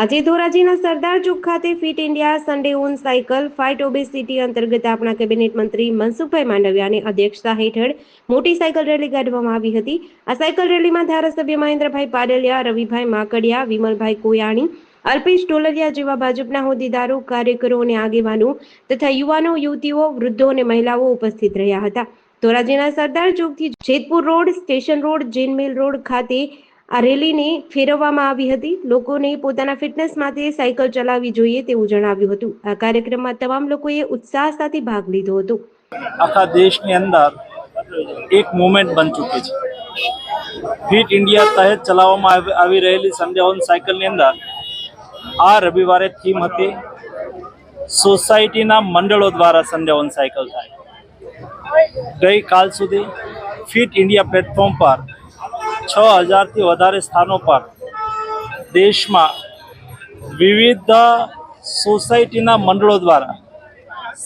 આજે ધોરાજીના સરદાર ચોક ખાતે Fit India Sunday on cycle fight obesity અંતર્ગત આપણા કેબિનેટ મંત્રી મનસુખભાઈ માંડવિયાની અધ્યક્ષતા હેઠળ મોટી સાયકલ રેલી કાઢવામાં આવી હતી. આ સાયકલ રેલીમાં ધારાસભ્ય મહેન્દ્રભાઈ પાડલિયા, રવિભાઈ માકડિયા, વિમલભાઈ કોયાણી, અલ્પેશ ટોલરિયા જેવા ભાજપના હોદ્દેદારો, કાર્યકરો અને આગેવાનો તથા યુવાનો, યુવતીઓ, વૃદ્ધો અને મહિલાઓ ઉપસ્થિત રહ્યા હતા. ધોરાજીના સરદાર ચોકથી જેતપુર રોડ, સ્ટેશન રોડ જેનમેલ રોડ ખાતે આ રેલીને ફેરવવામાં આવી હતી. લોકોને પોતાના ફિટનેસ માટે સાયકલ ચલાવવી જોઈએ તેવું જણાવ્યું હતું. આ કાર્યક્રમમાં તમામ લોકોએ ઉત્સાહ સાથે ભાગ લીધો હતો. આખા દેશની અંદર એક મુવમેન્ટ બની ચૂકી છે. ફિટ ઇન્ડિયા તહેત ચલાવવામાં આવી- રહેલી સંધ્યાવન સાયકલની અંદર આ રવિવારે થીમ હતી સોસાયટીના મંડળો દ્વારા સંધ્યાવન સાયકલ થાય. ગઈકાલ સુધી ફિટ ઇન્ડિયા પ્લેટફોર્મ પર છ હજારથી વધારે સ્થાનો પર દેશમાં વિવિધ સોસાયટીના મંડળો દ્વારા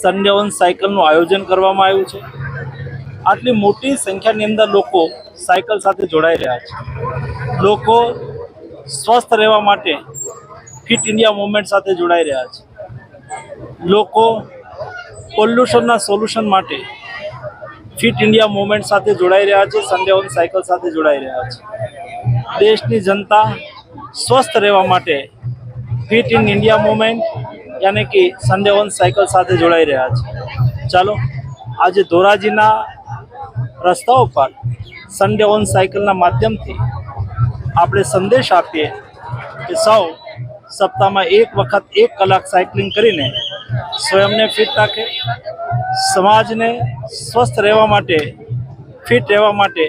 સન્ડે સાયકલનું આયોજન કરવામાં આવ્યું છે. આટલી મોટી સંખ્યાની અંદર લોકો સાયકલ સાથે જોડાઈ રહ્યા છે. લોકો સ્વસ્થ રહેવા માટે ફિટ ઇન્ડિયા મુવમેન્ટ સાથે જોડાઈ રહ્યા છે. લોકો પોલ્યુશનના સોલ્યુશન માટે ફિટ ઇન્ડિયા મુવમેન્ટ સાથે જોડાઈ રહ્યા છે સન્ડે ઓન સાયકલ સાથે જોડાઈ રહ્યા છે. દેશની જનતા સ્વસ્થ રહેવા માટે ફિટ ઇન ઇન્ડિયા મુવમેન્ટ યાની કે સન્ડે ઓન સાયકલ સાથે જોડાઈ રહ્યા છે. ચાલો, આજે ધોરાજીના રસ્તાઓ પર સન્ડે ઓન સાયકલના માધ્યમથી આપણે સંદેશ આપીએ કે સૌ સપ્તાહમાં એક વખત એક કલાક સાયકલિંગ કરીને સ્વયંને ફિટ રાખે. સમાજને સ્વસ્થ રહેવા માટે ફિટ રહેવા માટે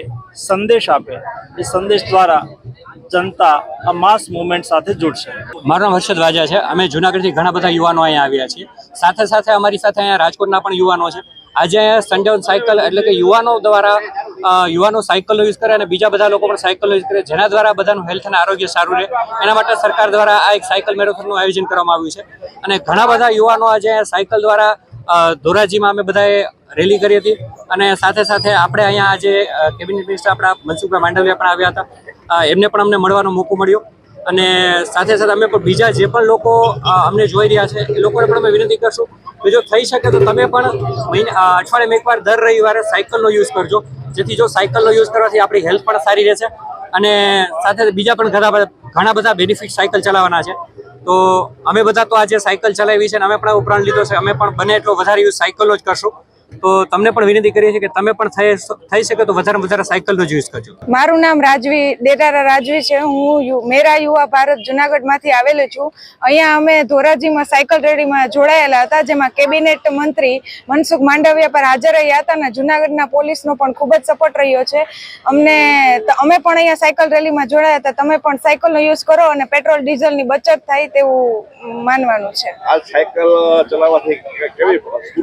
સંદેશ આપે. એ સંદેશ દ્વારા જનતા આ માસ મુવમેન્ટ સાથે જોડશે. મારું નામ હર્ષદ વાજા છે. અમે જુનાગઢથી ઘણા બધા યુવાનો અહીંયા આવ્યા છીએ. સાથે સાથે અમારી સાથે અહીંયા રાજકોટના પણ યુવાનો છે. આજે અહીંયા સન્ડે ઓન સાયકલ એટલે કે યુવાનો દ્વારા યુવાનો સાયકલનો યુઝ કરે અને બીજા બધા લોકો પણ સાયકલનો યુઝ કરે, જેના દ્વારા બધાનું હેલ્થ અને આરોગ્ય સારું રહે. એના માટે સરકાર દ્વારા આ એક સાયકલ મેરેથોનનું આયોજન કરવામાં આવ્યું છે. અને ઘણા બધા યુવાનો આજે સાયકલ દ્વારા ધોરાજીમાં અમે બધાએ રેલી કરી હતી. અને સાથે સાથે આપણે અહીંયા આજે કેબિનેટ મિનિસ્ટર આપણા મનસુખભાઈ માંડવિયા પણ આવ્યા હતા. એમને પણ અમને મળવાનો મોકો મળ્યો. અને સાથે સાથે અમે પણ બીજા જે પણ લોકો અમને જોઈ રહ્યા છે, એ લોકોને પણ અમે વિનંતી કરશું કે જો થઈ શકે તો તમે પણ મહિના અઠવાડિયે અઠવાડિયામાં એકવાર દર રવિવારે સાયકલનો યુઝ કરજો. જેથી જો સાયકલનો યુઝ કરવાથી આપણી હેલ્થ પણ સારી રહેશે અને સાથે બીજા પણ ઘણા ઘણા બધા બેનિફિટ સાયકલ ચલાવવાના છે. તો અમે બધા તો આજે સાયકલ ચલાવી છે અને અમે પણ ઉપરાંત લીધો છે, અમે પણ બને એટલો વધારે યુઝ સાયકલનો જ કરશું. તો તમને પણ વિનંતી કરીએ છીએ કે તમે પણ થઈ શકે તો વધારે વધારે સાયકલનો યુઝ કરજો. મારું નામ રાજવી ડેટારા રાજવી છે. હું મેરા યુવા ભારત જુનાગઢમાંથી આવેલી છું. અહીંયા અમે ધોરાજીમાં સાયકલ રેલીમાં જોડાયેલા હતા જેમાં કેબિનેટ મંત્રી મનસુખ માંડવિયા પર હાજર રહ્યા હતા અને જુનાગઢના પોલીસનો પણ ખૂબ જ સપોર્ટ રહ્યો છે. અમને અમે પણ અહીંયા સાયકલ રેલીમાં જોડાયા હતા. તમે પણ સાયકલનો યુઝ કરો અને પેટ્રોલ ડીઝલની બચત થાય તેવું માનવાનું છે. આ સાયકલ ચલાવવાથી કેવી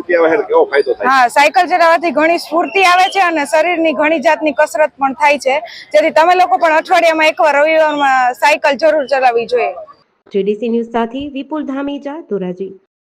સ્ફૂર્તિ આવે છે કેવો ફાયદો થાય? હા સાયકલ ચલાવવાથી ઘણી સ્ફૂર્તિ આવે છે અને શરીરની ઘણી જાતની કસરત પણ થાય છે. જેથી તમે લોકો પણ અઠવાડિયામાં એકવાર રવિવારમાં સાયકલ જરૂર ચલાવવી જોઈએ. જેડીસી ન્યૂઝ સાથે વિપુલ ધામેજા ધોરાજી.